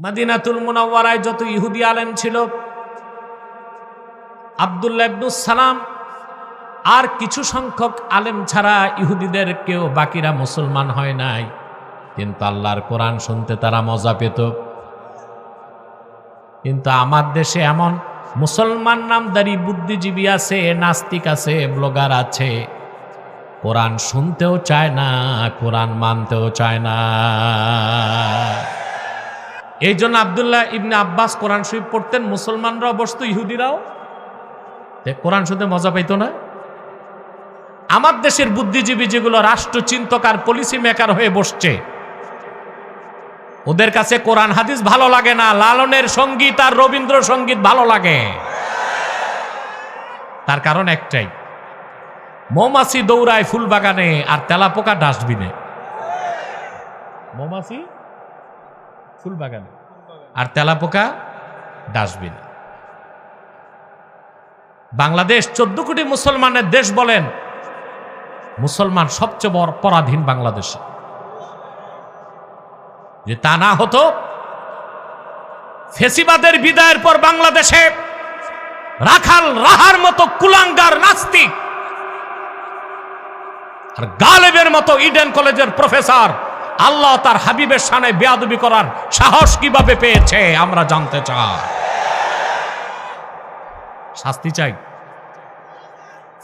মাদিনাতুল মুনাওয়ারায় যত ইহুদি আলেম ছিল, আবদুল্লাহ ইবনুস সালাম আর কিছু সংখ্যক আলেম ছাড়া ইহুদিদের কেউ বাকিরা মুসলমান হয় নাই। কিন্তু আল্লাহর কোরআন শুনতে তারা মজা পেত। কিন্তু আমার দেশে এমন মুসলমান নামদারি বুদ্ধিজীবী আছে, নাস্তিক আছে, ব্লগার আছে। কোরআন শুনতেও চায় না, কোরআন মানতেও চায় না। এই জন্য আবদুল্লাহ ইবনে আব্বাস কোরআন শরীফ পড়তেন, মুসলমানরাও বসতো, ইহুদিরাও। কোরআন শুনতে মজা পাইতো না? আমার দেশের বুদ্ধিজীবী যেগুলো রাষ্ট্রচিন্তক আর পলিসি মেকার হয়ে বসছে, ওদের কাছে কোরআন হাদিস ভালো লাগে না, লালনের সংগীত আর রবীন্দ্র সংগীত ভালো লাগে। তার কারণ একটাই, মৌমাছি দৌড়ায় ফুল বাগানে আর তেলাপোকা ডাস্টবিনে। মৌমাছি? ফুল বাগানে আর তেলাপোকা ডাস্টবিনে। বাংলাদেশ চোদ্দ কোটি মুসলমানের দেশ বলেন, মুসলমান সবচেয়ে বড় পরাধীন বাংলাদেশে। যে তা না হতো, ফেসিবাদের বিদায়ের পর বাংলাদেশে রাখাল রাহার মতো কুলাঙ্গার নাস্তিক আর গালেবের মতো ইডেন কলেজের প্রফেসর আল্লাহ তার হাবিবের সানে বেয়াদবি করার সাহস কীভাবে পেয়েছে, আমরা জানতে চাই। শাস্তি চাই।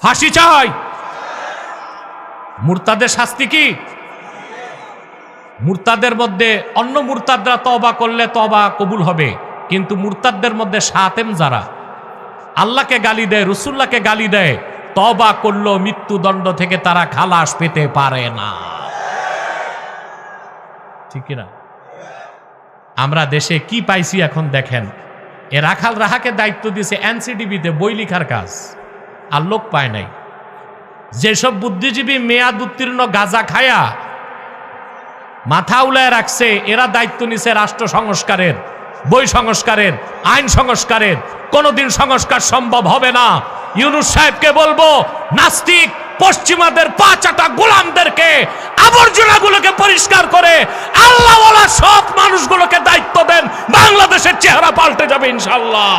ফাঁসি চাই। মুরতাদের শাস্তি কি? মুরতাদের মধ্যে অন্য মুরতাদরা তবা করলে তবা কবুল হবে, কিন্তু মুরতাদদের মধ্যে সাতেম যারা, আল্লাহকে গালি দেয়, রসুল্লাহকে গালি দেয় তবা করল মৃত্যুদণ্ড থেকে তারা খালাস পেতে পারে না। ঠিক কিনা? আমরা দেশে কি পাইছি এখন দেখেন। এ রাখাল রাহাকে দায়িত্ব দিয়েছে এনসিডিবিতে বই লিখার কাজ। আর লোক পায় নাই। যেসব বুদ্ধিজীবী মেয়াদ উত্তীর্ণ গাজা খায়া মাথা উলায় রাখছে, এরা দায়িত্ব নিছে রাষ্ট্র সংস্কারের, বই সংস্কারের, আইন সংস্কারের। কোনোদিন সংস্কার সম্ভব হবে না। ইউনুস সাহেবকে বলব, নাস্তিক পশ্চিমাদের পাঁচাটা গোলামদেরকে আবর্জনাগুলোকে পরিষ্কার করে আল্লাহওয়ালা সব মানুষগুলোকে দায়িত্ব দেন বাংলাদেশের চেহারা পাল্টে যাবে ইনশাল্লাহ